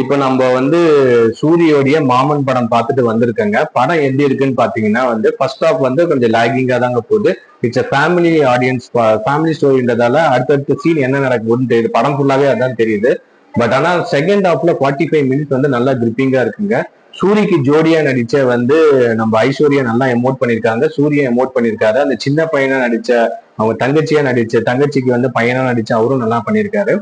இப்போ நம்ம வந்து சூரியோடைய மாமன் படம் பார்த்துட்டு வந்திருக்கேங்க. படம் எப்படி இருக்குன்னு பாத்தீங்கன்னா வந்து ஃபர்ஸ்ட் ஆஃப் வந்து கொஞ்சம் லேகிங்கா தாங்க போகுது. இட்ஸ் ஃபேமிலி ஆடியன்ஸ் ஃபேமிலி ஸ்டோரின்றதால அடுத்தடுத்த சீன் என்ன நடக்குதுன்னு தெரியுது. படம் ஃபுல்லாவே அதான் தெரியுது. பட் ஆனா செகண்ட் ஹாஃப்ல ஃபார்ட்டி ஃபைவ் மினிட்ஸ் வந்து நல்லா கிரிப்பிங்கா இருக்குங்க. சூரிக்கு ஜோடியா நடிச்ச வந்து நம்ம ஐஸ்வர்யா நல்லா எமோட் பண்ணிருக்காங்க. சூர்யா எமோட் பண்ணிருக்காரு. அந்த சின்ன பையனா நடிச்ச அவங்க தங்கச்சியா நடிச்ச தங்கச்சிக்கு வந்து பையனா நடிச்ச அவரும் நல்லா பண்ணியிருக்காரு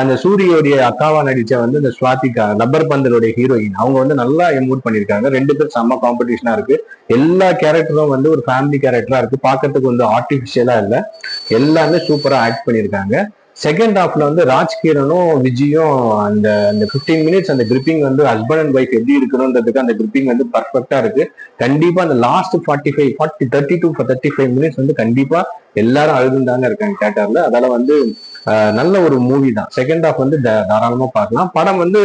அந்த சூரியோடைய அக்காவா நடிச்ச வந்து இந்த ஸ்வாதிகா ரப்பர் பந்தலுடைய ஹீரோயின் அவங்க வந்து நல்லா எமோட் பண்ணியிருக்காங்க ரெண்டு பேரும் செம்ம காம்படிஷனா இருக்கு. எல்லா கேரக்டரும் வந்து ஒரு ஃபேமிலி கேரக்டரா இருக்கு. பார்க்கறதுக்கு வந்து ஆர்டிபிஷியலா இல்ல. எல்லாமே சூப்பரா ஆக்ட் பண்ணியிருக்காங்க செகண்ட் ஹாஃப்ல வந்து ராஜ்கிரனும் விஜயும் அந்த அந்த பிப்டீன் மினிட்ஸ் அந்த கிரிப்பிங் வந்து ஹஸ்பண்ட் அண்ட் ஒய்ஃப் எப்படி இருக்கணுன்றதுக்கு அந்த கிரிப்பிங் வந்து பர்ஃபெக்டா இருக்கு. கண்டிப்பா அந்த last forty five forty thirty two thirty five minutes வந்து கண்டிப்பா எல்லாரும் அழுதுந்தாங்க இருக்காங்க தேட்டர்ல அதால வந்து ஆஹ், நல்ல ஒரு மூவி தான். செகண்ட் ஹாஃப் வந்து தாராளமா பார்க்கலாம். படம் வந்து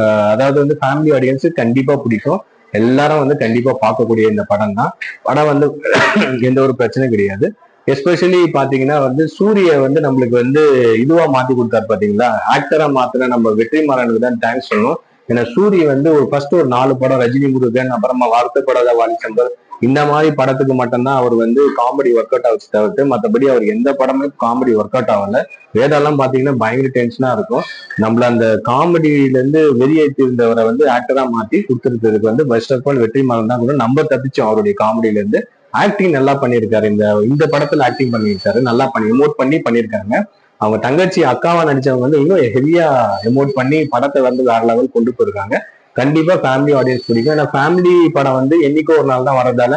ஆஹ், அதாவது வந்து ஃபேமிலி ஆடியன்ஸுக்கு கண்டிப்பா பிடிக்கும். எல்லாரும் வந்து கண்டிப்பா பார்க்கக்கூடிய இந்த படம் தான். படம் வந்து எந்த ஒரு பிரச்சனையும் கிடையாது. எஸ்பெஷலி பாத்தீங்கன்னா வந்து சூரிய வந்து நம்மளுக்கு வந்து இதுவா மாத்தி கொடுத்தாரு பாத்தீங்களா? ஆக்டரா மாத்தின நம்ம வெற்றிமாறனுக்கு தான் தேங்க்ஸ் சொல்லணும். ஏன்னா சூரிய வந்து ஒரு ஃபர்ஸ்ட் ஒரு நாலு படம் ரஜினி முருகன் அப்புறமா வார்த்தைப்படாத வாலிச்சம்பர் இந்த மாதிரி படத்துக்கு மட்டும்தான் அவர் வந்து காமெடி ஒர்க் அவுட் ஆச்சு தவிர்த்து மற்றபடி அவர் எந்த படமே காமெடி ஒர்க் அவுட் ஆகல. வேதெல்லாம் பாத்தீங்கன்னா பயங்கர டென்ஷனா இருக்கும். நம்மள அந்த காமெடியில இருந்து வெளியேற்றி இருந்தவரை வந்து ஆக்டரா மாத்தி கொடுத்துருக்கிறதுக்கு வந்து பெஸ்ட் ஆஃப் ஆல் வெற்றிமாறன் தான் கூட நம்ம தப்பிச்சோம் அவருடைய காமெடியில இருந்து ஆக்டிங் நல்லா பண்ணியிருக்காரு. இந்த இந்த படத்துல ஆக்டிங் பண்ணியிருக்காரு. நல்லா பண்ணி எமோட் பண்ணி பண்ணியிருக்காங்க. அவங்க தங்கச்சி அக்காவா நடிச்சவங்க வந்து இன்னும் ஹெவியா எமோட் பண்ணி படத்தை வந்து வேற லெவல் கொண்டு போயிருக்காங்க. கண்டிப்பா ஃபேமிலி ஆடியன்ஸ் பிடிக்கும். ஏன்னா ஃபேமிலி படம் வந்து என்னைக்கோ ஒரு நாள் தான் வரதால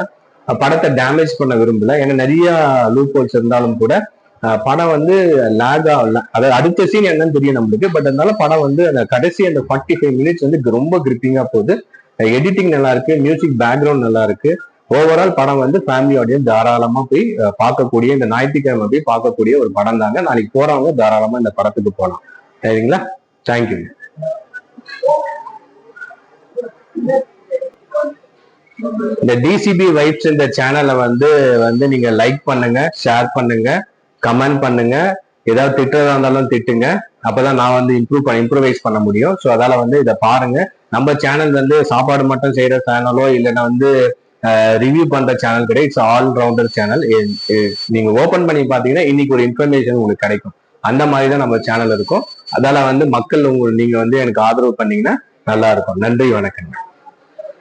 படத்தை டேமேஜ் பண்ண விரும்பல. ஏன்னா நிறைய லூப் ஹோல்ஸ் இருந்தாலும் கூட படம் வந்து லேக் ஆகல அதாவது அடுத்த சீன் என்னன்னு தெரியும் நம்மளுக்கு. பட் அதனால படம் வந்து அந்த கடைசி அந்த ஃபார்ட்டி ஃபைவ் மினிட்ஸ் வந்து ரொம்ப கிரிப்பிங்கா போகுது. எடிட்டிங் நல்லா இருக்கு. மியூசிக் பேக்ரவுண்ட் நல்லா இருக்கு. ஓவரால் படம் வந்து ஃபேமிலி ஆடியன்ஸ் தாராளமா போய் பார்க்கக்கூடிய இந்த ஞாயிற்றுக்கிழமை போய் பார்க்கக்கூடிய ஒரு படம் தாங்க. நாளைக்கு போறவங்க தாராளமா இந்த படத்துக்கு போகலாம் சரிங்களா? தேங்க்யூ இந்த டிசிபி வைப்ஸ் இந்த சேனலை வந்து வந்து நீங்க லைக் பண்ணுங்க ஷேர் பண்ணுங்க கமெண்ட் பண்ணுங்க. ஏதாவது திட்டுறதா இருந்தாலும் திட்டுங்க. அப்பதான் நான் வந்து இம்ப்ரூவ் பண்ண இம்ப்ரூவைஸ் பண்ண முடியும். ஸோ அதால வந்து இதை பாருங்க. நம்ம சேனல் வந்து சாப்பாடு மட்டும் செய்யற சேனலோ இல்லைன்னா வந்து ரிவ்யூ பண்ற சேனல் கிடையாது. இட்ஸ் ஆல் ரவுண்டர் சேனல் நீங்க ஓபன் பண்ணி பாத்தீங்கன்னா இன்னைக்கு ஒரு இன்ஃபர்மேஷன் உங்களுக்கு கிடைக்கும். அந்த மாதிரி தான் நம்ம சேனல் இருக்கும். அதால வந்து மக்கள் உங்களுக்கு நீங்க வந்து எனக்கு ஆதரவு பண்ணீங்கன்னா நல்லா இருக்கும். நன்றி வணக்கங்க.